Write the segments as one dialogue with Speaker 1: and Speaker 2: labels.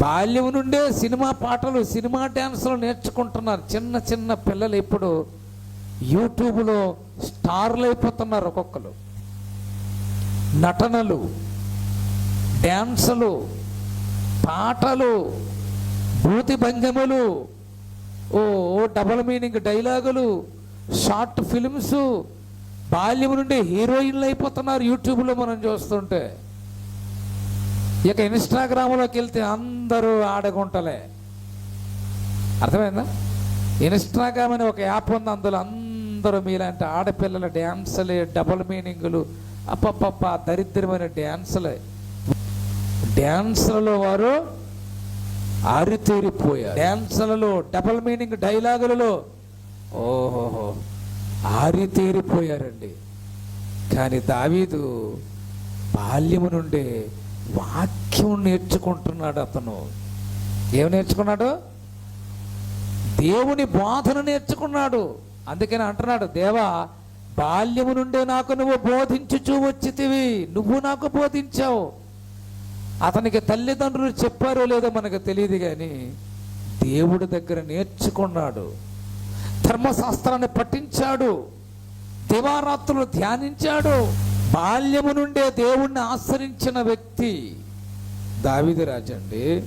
Speaker 1: బాల్యం నుండే సినిమా పాటలు సినిమా డ్యాన్సులు నేర్చుకుంటున్నారు. చిన్న చిన్న పిల్లలు ఇప్పుడు యూట్యూబ్లో స్టార్లు అయిపోతున్నారు ఒక్కొక్కరు. నటనలు డ్యాన్సులు పాటలు భూతి భంగములు ఓ ఓ డబల్ మీనింగ్ డైలాగులు షార్ట్ ఫిల్మ్స్ బాల్యం నుండి హీరోయిన్లు అయిపోతున్నారు యూట్యూబ్లో మనం చూస్తుంటే. ఇక ఇన్స్టాగ్రామ్లోకి వెళ్తే అందరూ ఆడగుంటలే. అర్థమైందా? ఇన్స్టాగ్రామ్ అనే ఒక యాప్ ఉంది అందులో అందరూ మీలాంటి ఆడపిల్లల డ్యాన్సులే డబుల్ మీనింగులు అప్పప్పప్ప దరిద్రమైన డ్యాన్సులే. డ్యాన్సులలో వారు ఆరితేరిపోయారు. డ్యాన్సులలో డబుల్ మీనింగ్ డైలాగులలో ఓహోహో ఆరితేరిపోయారండి. కానీ దావీదు బాల్యము నుండే వాక్యం నేర్చుకుంటున్నాడు అతను. ఏం నేర్చుకున్నాడు? దేవుని బోధన నేర్చుకున్నాడు. అందుకని అంటున్నాడు దేవా బాల్యము నుండే నాకు నువ్వు బోధించుచూ వచ్చితివి. నువ్వు నాకు బోధించావు. అతనికి తల్లిదండ్రులు చెప్పారో లేదో మనకు తెలియదు కానీ దేవుడి దగ్గర నేర్చుకున్నాడు. ధర్మశాస్త్రాన్ని పఠించాడు. దివారాత్రులు ధ్యానించాడు. బాల్యము నుండే దేవుణ్ణి ఆశ్రయించిన వ్యక్తి దావిదిరాజు అండి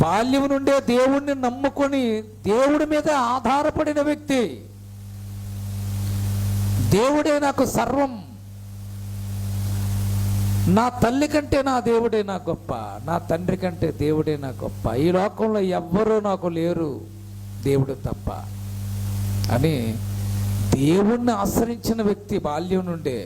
Speaker 1: బాల్యము నుండే దేవుణ్ణి నమ్ముకొని దేవుడి మీద ఆధారపడిన వ్యక్తి. దేవుడే నాకు సర్వం. నా తల్లి కంటే నా దేవుడే నా గొప్ప. నా తండ్రి కంటే దేవుడే నా గొప్ప. ఈ లోకంలో ఎవ్వరూ నాకు లేరు దేవుడు తప్ప అని దేవుణ్ణి ఆశ్రయించిన వ్యక్తి బాల్యం నుండే